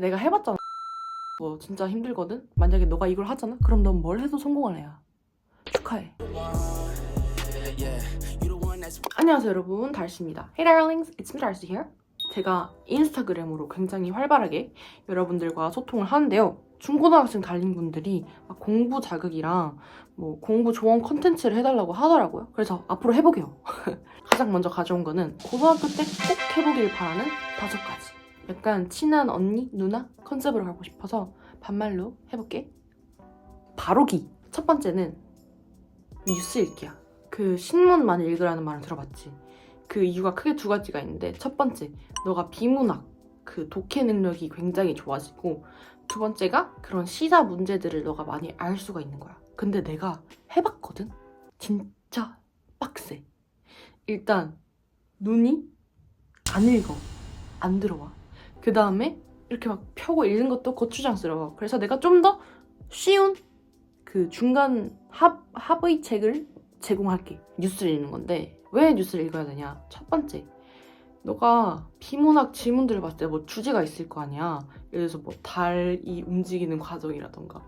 내가 해봤잖아. 뭐 진짜 힘들거든. 만약에 너가 이걸 하잖아. 그럼 넌 뭘 해도 성공할 애야. 축하해. 안녕하세요 여러분 달씨입니다. Hey darlings, it's me Darcy here. 제가 인스타그램으로 굉장히 활발하게 여러분들과 소통을 하는데요. 중고등학생 달린 분들이 막 공부 자극이랑 뭐 공부 조언 컨텐츠를 해달라고 하더라고요. 그래서 앞으로 해보게요. 가장 먼저 가져온 거는 고등학교 때 꼭 해보길 바라는 다섯 가지. 약간 친한 언니, 누나 컨셉으로 가고 싶어서 반말로 해볼게. 바로기. 첫 번째는 뉴스 읽기야. 그 신문만 읽으라는 말을 들어봤지. 그 이유가 크게 두 가지가 있는데 첫 번째, 너가 비문학 그 독해 능력이 굉장히 좋아지고 두 번째가 그런 시사 문제들을 너가 많이 알 수가 있는 거야. 근데 내가 해봤거든. 진짜 빡세. 일단 눈이 안 읽어, 안 들어와. 그 다음에 이렇게 막 펴고 읽는 것도 거추장스러워. 그래서 내가 좀 더 쉬운 그 중간 합 합의 책을 제공할게. 뉴스를 읽는 건데 왜 뉴스를 읽어야 되냐? 첫 번째, 너가 비문학 지문들을 봤을 때 뭐 주제가 있을 거 아니야. 예를 들어서 뭐 달이 움직이는 과정이라던가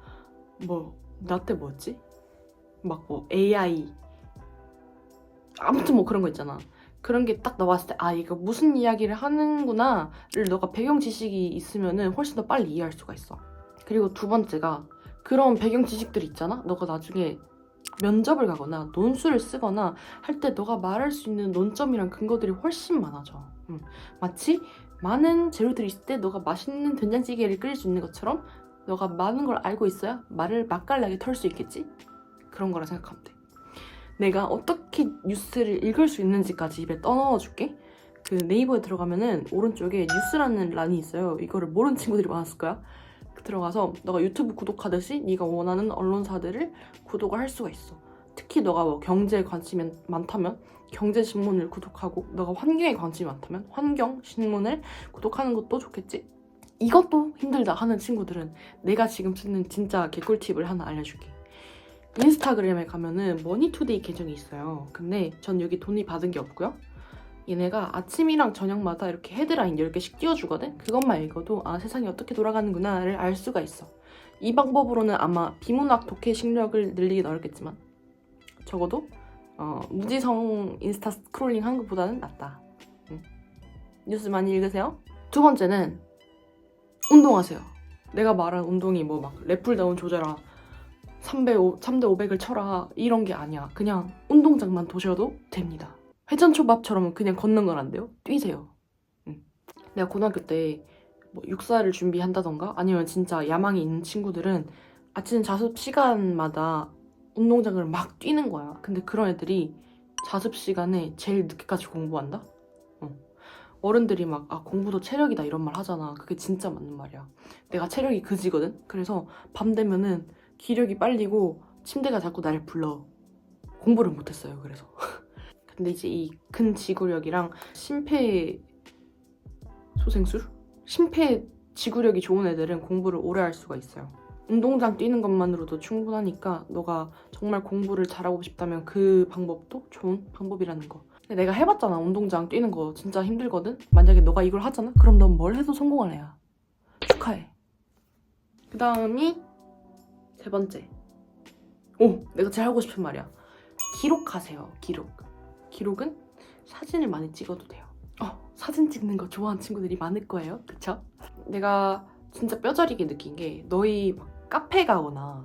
뭐 나 때 뭐였지? 막 뭐 AI 아무튼 뭐 그런 거 있잖아. 그런 게 딱 나왔을 때 아 이거 무슨 이야기를 하는구나를 너가 배경 지식이 있으면은 훨씬 더 빨리 이해할 수가 있어. 그리고 두 번째가 그런 배경 지식들이 있잖아. 너가 나중에 면접을 가거나 논술을 쓰거나 할 때 너가 말할 수 있는 논점이랑 근거들이 훨씬 많아져. 음, 마치 많은 재료들이 있을 때 너가 맛있는 된장찌개를 끓일 수 있는 것처럼 너가 많은 걸 알고 있어야 말을 맛깔나게 털 수 있겠지? 그런 거라 생각하면 돼. 내가 어떻게 뉴스를 읽을 수 있는지까지 입에 떠넣어줄게. 그 네이버에 들어가면은 오른쪽에 뉴스라는 란이 있어요. 이거를 모르는 친구들이 많았을 거야. 들어가서 너가 유튜브 구독하듯이 네가 원하는 언론사들을 구독을 할 수가 있어. 특히 너가 뭐 경제에 관심이 많다면 경제 신문을 구독하고 너가 환경에 관심이 많다면 환경 신문을 구독하는 것도 좋겠지. 이것도 힘들다 하는 친구들은 내가 지금 쓰는 진짜 개꿀팁을 하나 알려줄게. 인스타그램에 가면은 머니투데이 계정이 있어요. 근데 전 여기 돈이 받은 게 없고요. 얘네가 아침이랑 저녁마다 이렇게 헤드라인 10개씩 띄워주거든? 그것만 읽어도 아 세상이 어떻게 돌아가는구나를 알 수가 있어. 이 방법으로는 아마 비문학 독해 실력을 늘리긴 어렵겠지만 적어도 어, 무지성 인스타 스크롤링 하는 것보다는 낫다. 응. 뉴스 많이 읽으세요. 두 번째는 운동하세요. 내가 말한 운동이 뭐 막 랩풀다운 조져라 3대, 5, 3대 500을 쳐라 이런 게 아니야. 그냥 운동장만 도셔도 됩니다. 회전초밥처럼 그냥 걷는 건 안 돼요. 뛰세요. 응. 내가 고등학교 때 뭐 육사를 준비한다던가 아니면 진짜 야망이 있는 친구들은 아침 자습 시간마다 운동장을 막 뛰는 거야. 근데 그런 애들이 자습 시간에 제일 늦게까지 공부한다? 어. 어른들이 막, 아, 공부도 체력이다 이런 말 하잖아. 그게 진짜 맞는 말이야. 내가 체력이 그지거든? 그래서 밤 되면은 기력이 빨리고 침대가 자꾸 나를 불러. 공부를 못했어요, 그래서. 근데 이제 이 근지구력이랑 심폐 소생술? 심폐 지구력이 좋은 애들은 공부를 오래 할 수가 있어요. 운동장 뛰는 것만으로도 충분하니까 너가 정말 공부를 잘하고 싶다면 그 방법도 좋은 방법이라는 거. 근데 내가 해봤잖아 운동장 뛰는 거 진짜 힘들거든. 만약에 너가 이걸 하잖아? 그럼 넌 뭘 해도 성공할 애야. 축하해. 그 다음이 세 번째. 오, 내가 제일 하고 싶은 말이야. 기록하세요. 기록. 기록은 사진을 많이 찍어도 돼요. 어, 사진 찍는 거 좋아하는 친구들이 많을 거예요. 그쵸? 내가 진짜 뼈저리게 느낀 게 너희 막 카페 가거나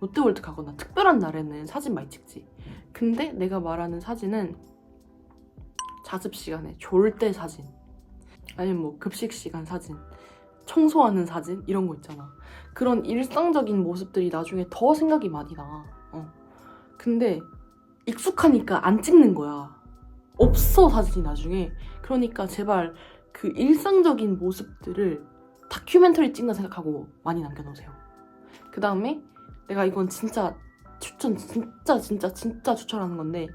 롯데월드 가거나 특별한 날에는 사진 많이 찍지. 근데 내가 말하는 사진은 자습 시간에 졸 때 사진 아니면 뭐 급식 시간 사진 청소하는 사진 이런 거 있잖아. 그런 일상적인 모습들이 나중에 더 생각이 많이 나. 어. 근데 익숙하니까 안 찍는 거야. 없어 사진이 나중에. 그러니까 제발 그 일상적인 모습들을 다큐멘터리 찍는 생각하고 많이 남겨놓으세요. 그 다음에 내가 이건 진짜 추천 진짜 진짜 진짜 추천하는 건데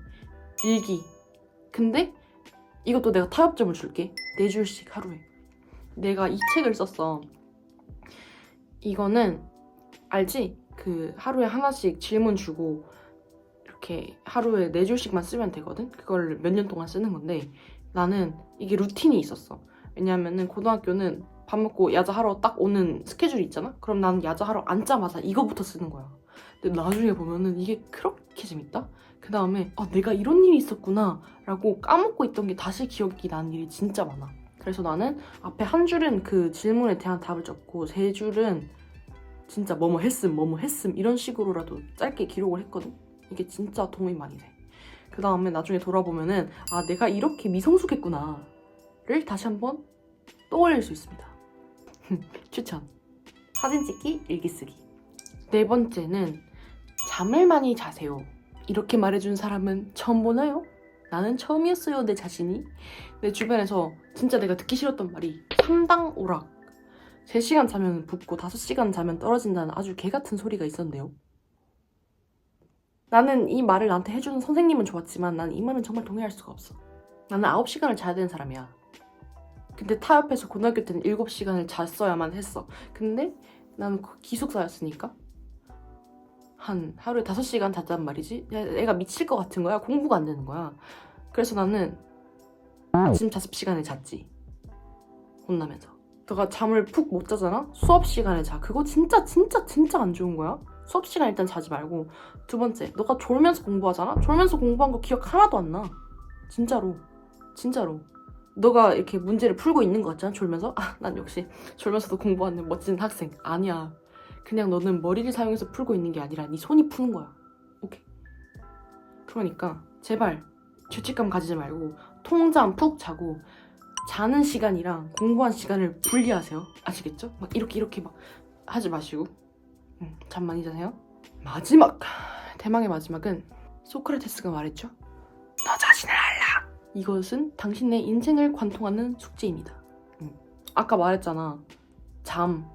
일기. 근데 이것도 내가 타협점을 줄게. 네 줄씩 하루에. 내가 이 책을 썼어. 이거는 알지? 그 하루에 하나씩 질문 주고 이렇게 하루에 네 줄씩만 쓰면 되거든. 그걸 몇 년 동안 쓰는 건데 나는 이게 루틴이 있었어. 왜냐하면은 고등학교는 밥 먹고 야자 하러 딱 오는 스케줄이 있잖아? 그럼 나는 야자 하러 앉자마자 이거부터 쓰는 거야. 근데 나중에 보면은 이게 그렇게 재밌다? 그 다음에 아 내가 이런 일이 있었구나 라고 까먹고 있던 게 다시 기억이 나는 일이 진짜 많아. 그래서 나는 앞에 한 줄은 그 질문에 대한 답을 적고 세 줄은 진짜 뭐뭐 했음 뭐뭐 했음 이런 식으로라도 짧게 기록을 했거든. 이게 진짜 도움이 많이 돼. 그 다음에 나중에 돌아보면은 아 내가 이렇게 미성숙했구나 를 다시 한번 떠올릴 수 있습니다. 추천. 사진 찍기, 일기 쓰기. 네 번째는 잠을 많이 자세요. 이렇게 말해준 사람은 처음 보나요? 나는 처음이었어요, 내 자신이. 내 주변에서 진짜 내가 듣기 싫었던 말이 상당 오락. 3시간 자면 붓고 5시간 자면 떨어진다는 아주 개 같은 소리가 있었는데요. 나는 이 말을 나한테 해주는 선생님은 좋았지만 난 이 말은 정말 동의할 수가 없어. 나는 9시간을 자야 되는 사람이야. 근데 타협해서 고등학교 때는 7시간을 잤어야만 했어. 근데 나는 그 기숙사였으니까 한 하루에 5시간 잤단 말이지. 야, 애가 미칠 것 같은 거야. 공부가 안 되는 거야. 그래서 나는 아침 5시간에 잤지. 혼나면서. 너가 잠을 푹 못 자잖아? 수업 시간에 자. 그거 진짜 진짜 진짜 안 좋은 거야. 수업 시간 일단 자지 말고 두 번째, 너가 졸면서 공부하잖아? 졸면서 공부한 거 기억 하나도 안 나. 진짜로. 진짜로. 너가 이렇게 문제를 풀고 있는 거 같잖아, 졸면서? 아, 난 역시 졸면서도 공부하는 멋진 학생. 아니야. 그냥 너는 머리를 사용해서 풀고 있는 게 아니라 네 손이 푸는 거야. 오케이. 그러니까, 제발, 죄책감 가지지 말고, 통잠 푹 자고, 자는 시간이랑 공부한 시간을 분리하세요. 아시겠죠? 막 이렇게, 이렇게 막 하지 마시고. 응, 잠 많이 자세요. 마지막! 대망의 마지막은, 소크라테스가 말했죠. 너 자신을 알라! 이것은 당신의 인생을 관통하는 숙제입니다. 음. 아까 말했잖아. 잠.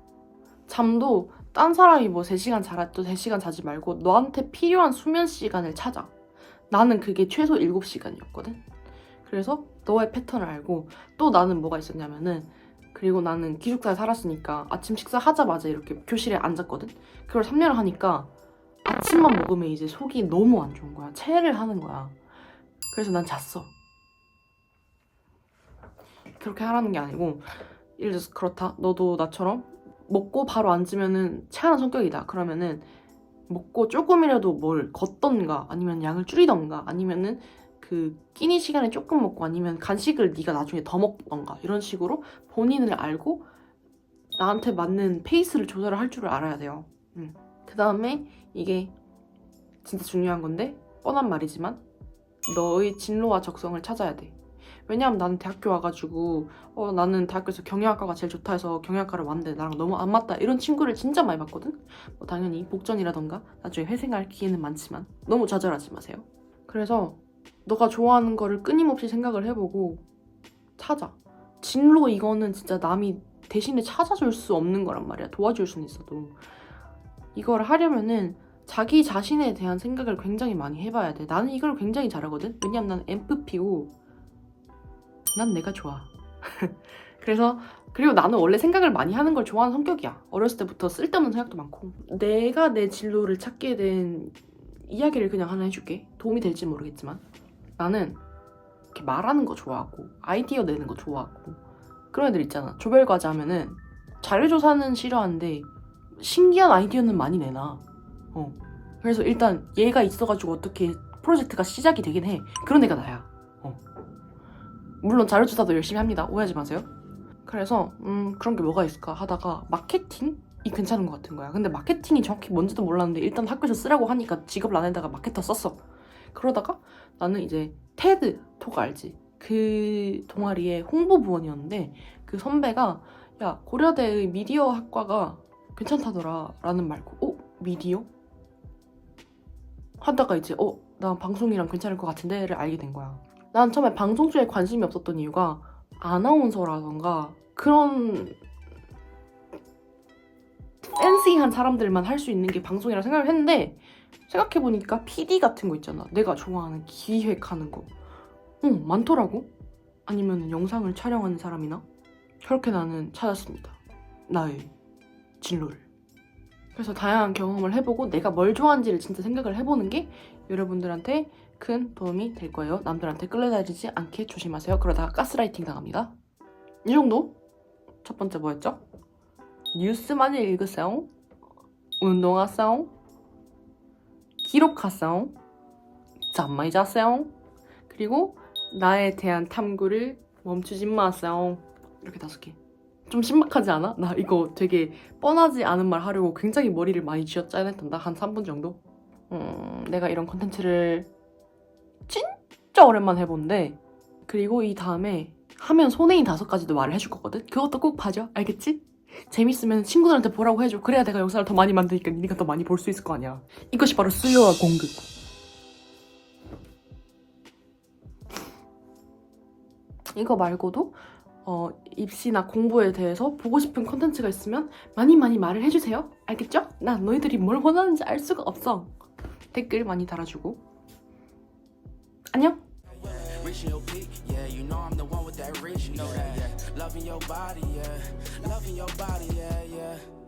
잠도 딴 사람이 뭐 3시간 자라 또 3시간 자지 말고 너한테 필요한 수면 시간을 찾아. 나는 그게 최소 7시간이었거든. 그래서 너의 패턴을 알고 또 나는 뭐가 있었냐면은 그리고 나는 기숙사에 살았으니까 아침 식사하자마자 이렇게 교실에 앉았거든. 그걸 3년을 하니까 아침만 먹으면 이제 속이 너무 안 좋은 거야. 체를 하는 거야. 그래서 난 잤어. 그렇게 하라는 게 아니고 예를 들어서 그렇다 너도 나처럼 먹고 바로 앉으면은 체하는 성격이다. 그러면은 먹고 조금이라도 뭘 걷던가 아니면 양을 줄이던가 아니면은 그 끼니 시간에 조금 먹고 아니면 간식을 네가 나중에 더 먹던가 이런 식으로 본인을 알고 나한테 맞는 페이스를 조절을 할 줄을 알아야 돼요. 음. 그 다음에 이게 진짜 중요한 건데 뻔한 말이지만 너의 진로와 적성을 찾아야 돼 왜냐하면 나는 대학교 와가지고 어 나는 대학교에서 경영학과가 제일 좋다 해서 경영학과를 왔는데 나랑 너무 안 맞다 이런 친구를 진짜 많이 봤거든? 뭐 당연히 복전이라던가 나중에 회생할 기회는 많지만 너무 좌절하지 마세요. 그래서 너가 좋아하는 거를 끊임없이 생각을 해보고 찾아. 진로 이거는 진짜 남이 대신에 찾아줄 수 없는 거란 말이야. 도와줄 수는 있어도. 이걸 하려면은 자기 자신에 대한 생각을 굉장히 많이 해봐야 돼. 나는 이걸 굉장히 잘하거든? 왜냐면 나는 엠프피고 난 내가 좋아. 그래서 그리고 나는 원래 생각을 많이 하는 걸 좋아하는 성격이야. 어렸을 때부터 쓸데없는 생각도 많고. 내가 내 진로를 찾게 된 이야기를 그냥 하나 해줄게. 도움이 될지 모르겠지만 나는 이렇게 말하는 거 좋아하고 아이디어 내는 거 좋아하고 그런 애들 있잖아. 조별 과제 하면은 자료 조사는 싫어하는데 신기한 아이디어는 많이 내놔. 어. 그래서 일단 얘가 있어가지고 어떻게 프로젝트가 시작이 되긴 해. 그런 애가 나야. 물론 자료조사도 열심히 합니다. 오해하지 마세요. 그래서 음 그런 게 뭐가 있을까 하다가 마케팅이 괜찮은 것 같은 거야. 근데 마케팅이 정확히 뭔지도 몰랐는데 일단 학교에서 쓰라고 하니까 직업을 안 해다가 마케터 썼어. 그러다가 나는 이제 테드 톡 알지? 그 동아리의 홍보부원이었는데 그 선배가 야 고려대의 미디어 학과가 괜찮다더라 라는 말고 어? 미디어? 하다가 이제 어? 나 방송이랑 괜찮을 것 같은데를 알게 된 거야. 난 처음에 방송 쪽에 관심이 없었던 이유가 아나운서라던가 그런 팬시한 사람들만 할 수 있는 게 방송이라 생각을 했는데 생각해보니까 PD 같은 거 있잖아. 내가 좋아하는 기획하는 거. 응, 많더라고. 아니면 영상을 촬영하는 사람이나. 그렇게 나는 찾았습니다. 나의 진로를. 그래서 다양한 경험을 해보고 내가 뭘 좋아하는지를 진짜 생각을 해보는 게 여러분들한테 큰 도움이 될 거예요. 남들한테 끌려다니지 않게 조심하세요. 그러다가 가스라이팅 당합니다. 이 정도? 첫 번째 뭐였죠? 뉴스 많이 읽으세요. 운동하세요. 기록하세요. 잠 많이 자세요. 그리고 나에 대한 탐구를 멈추지 마세요. 이렇게 다섯 개. 좀 신박하지 않아? 나 이거 되게 뻔하지 않은 말 하려고 굉장히 머리를 많이 쥐어짜냈단다. 한 3분 정도? 음, 내가 이런 컨텐츠를 진짜 오랜만에 해본데 그리고 이 다음에 하면 손해인 다섯 가지도 말을 해줄 거거든? 그것도 꼭 봐줘. 알겠지? 재밌으면 친구들한테 보라고 해줘. 그래야 내가 영상을 더 많이 만드니까 니가 더 많이 볼 수 있을 거 아니야. 이것이 바로 수요와 공급. 이거 말고도 어, 입시나 공부에 대해서 보고 싶은 콘텐츠가 있으면 많이 많이 말을 해주세요. 알겠죠? 난 너희들이 뭘 원하는지 알 수가 없어. 댓글 많이 달아주고. 안녕! Peak, yeah, you know I'm the one with that reach, you know that, yeah. Loving your body, yeah. Loving your body, yeah, yeah.